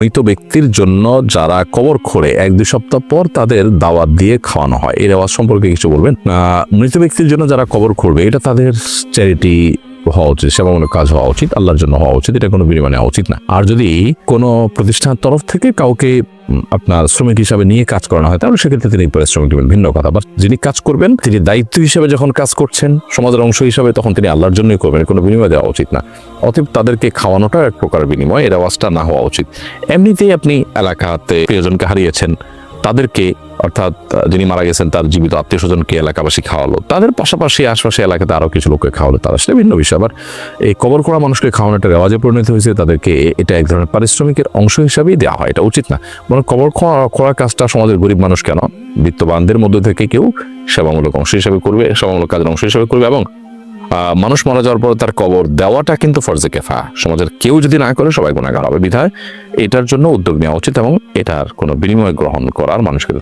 মৃত ব্যক্তির জন্য যারা কবর খোঁড়ে এক দুই সপ্তাহ পর তাদের দাওয়াত দিয়ে খাওয়ানো হয়। এই রেওয়াজ সম্পর্কে কিছু বলবেন? মৃত ব্যক্তির জন্য যারা কবর খুঁড়বে এটা তাদের চ্যারিটি হওয়া উচিত, সেবামূলক কাজ হওয়া উচিত, আল্লাহর জন্য হওয়া উচিত, এটা কোনো বিনিময় নেওয়া উচিত না। আর যদি কোনো প্রতিষ্ঠানের তরফ থেকে কাউকে আপনার শ্রমিক হিসাবে নিয়ে কাজ করানো হয়, তাহলে সেক্ষেত্রে তিনি পারিশ্রমিক দেবেন ভিন্ন কথা। বা যিনি কাজ করবেন, তিনি দায়িত্ব হিসেবে যখন কাজ করছেন, সমাজের অংশ হিসাবে, তখন তিনি আল্লাহর জন্যই করবেন, কোনো বিনিময় দেওয়া উচিত না। অতএব তাদেরকে খাওয়ানোটা এক প্রকার বিনিময় এর আওয়াজটা না হওয়া উচিত। এমনিতেই আপনি এলাকাতে প্রিয়জনকে হারিয়েছেন তাদেরকে, অর্থাৎ যিনি মারা গেছেন, তার জীবিত আত্মীয় স্বজনকে এলাকাবাসী খাওয়ালো। তাদের পাশাপাশি আশপাশে এলাকাতে আরও কিছু লোককে খাওয়ালো। তারা সেটা ভিন্ন বিষয়। আবার এই কবর করা মানুষকে খাওয়ানোটা রেওয়াজে পরিণত হয়েছে। তাদেরকে এটা এক ধরনের পারিশ্রমিকের অংশ হিসাবেই দেওয়া হয়। এটা উচিত না। বরং কবর করার কাজটা সমাজের গরিব মানুষ কেন? বিত্তবানদের মধ্যে থেকে কেউ সেবামূলক অংশ হিসাবে করবে, সেবামূলক কাজের অংশ হিসাবে করবে এবং মানুষ মারা যাওয়ার পর তার কবর দেওয়াটা কিন্তু ফরজে কেফা। সমাজের কেউ যদি না করে, সবাই গুণাগার হবে। বিধায় এটার জন্য উদ্যোগ নেওয়া উচিত এবং এটার কোনো বিনিময় গ্রহণ করার মানুষকে